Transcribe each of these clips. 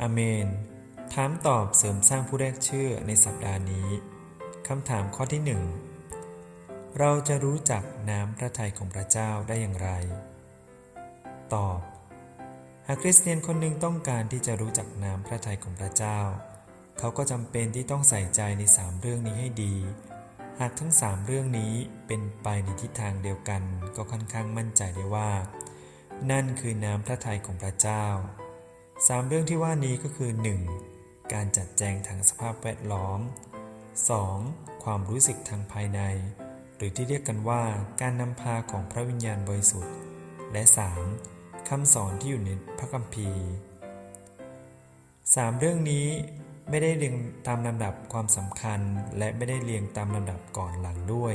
อเมน ถามตอบเสริมสร้างผู้แรกเชื่อในสัปดาห์นี้ คำถามข้อที่หนึ่งเราจะรู้จักน้ำพระทัยของพระเจ้าได้อย่างไร ตอบ หากคริสเตียนคนหนึ่งต้องการที่จะรู้จักน้ำพระทัยของพระเจ้า เขาก็จำเป็นที่ต้องใส่ใจในสามเรื่องนี้ให้ดี หากทั้งสามเรื่องนี้เป็นไปในทิศทางเดียวกัน ก็ค่อนข้างมั่นใจได้ว่า นั่นคือน้ำพระทัยของพระเจ้า สามเรื่องที่ว่านี้ก็คือ 1. การจัดแจงทางสภาพแวดล้อม 2. ความรู้สึกทางภายใน หรือที่เรียกกันว่าการนำพาของพระวิญญาณบริสุทธิ์ และ 3. คำสอนที่อยู่ในพระคัมภีร์สามเรื่องนี้ไม่ได้เรียงตามลำดับความสำคัญ และไม่ได้เรียงตามลำดับก่อนหลังด้วย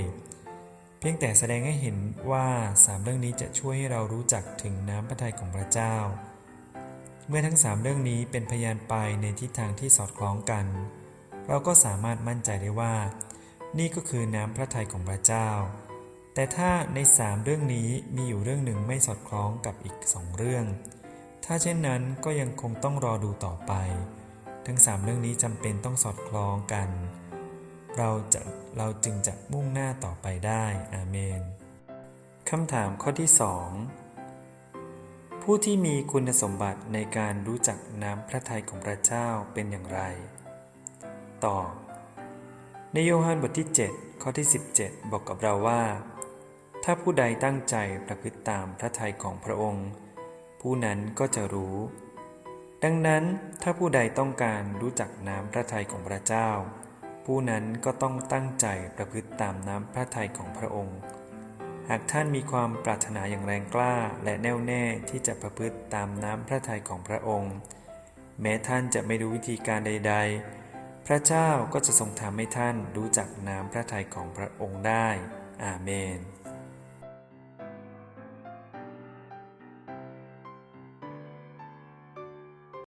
เพียงแต่แสดงให้เห็นว่าสามเรื่องนี้จะช่วยให้เรารู้จักถึงน้ำพระทัยของพระเจ้า เมื่อทั้งสามเรื่องนี้เป็นพยานไปในทิศทางที่สอดคล้องกัน เราก็สามารถมั่นใจได้ว่า นี่ก็คือน้ำพระทัยของพระเจ้า แต่ถ้าในสามเรื่องนี้มีอยู่เรื่องหนึ่งไม่สอดคล้องกับอีกสองเรื่อง ถ้าเช่นนั้นก็ยังคงต้องรอดูต่อไป ทั้งสามเรื่องนี้จำเป็นต้องสอดคล้องกัน เราจะเราจึงจะมุ่งหน้าต่อไปได้ อาเมนคำถามข้อที่สอง ผู้ที่มีคุณสมบัติในการรู้จักน้ำพระทัยของพระเจ้าเป็นอย่างไร ตอบในโยฮันบทที่ 7 ข้อที่ 17 บอกกับเราว่า ถ้าผู้ใดตั้งใจประพฤติตามพระทัยของพระองค์ ผู้นั้นก็จะรู้ ดังนั้นถ้าผู้ใดต้องการรู้จักน้ำพระทัยของพระเจ้า ผู้นั้นก็ต้องตั้งใจประพฤติตามน้ำพระทัยของพระองค์ หากท่านมีความปรารถนาอย่างแรงกล้าและแน่วแน่ที่จะประพฤติตามน้ำพระทัยของพระองค์ แม้ท่านจะไม่รู้วิธีการใด ๆ พระเจ้าก็จะทรงทำให้ท่านรู้จักน้ำพระทัยของพระองค์ได้ อาเมน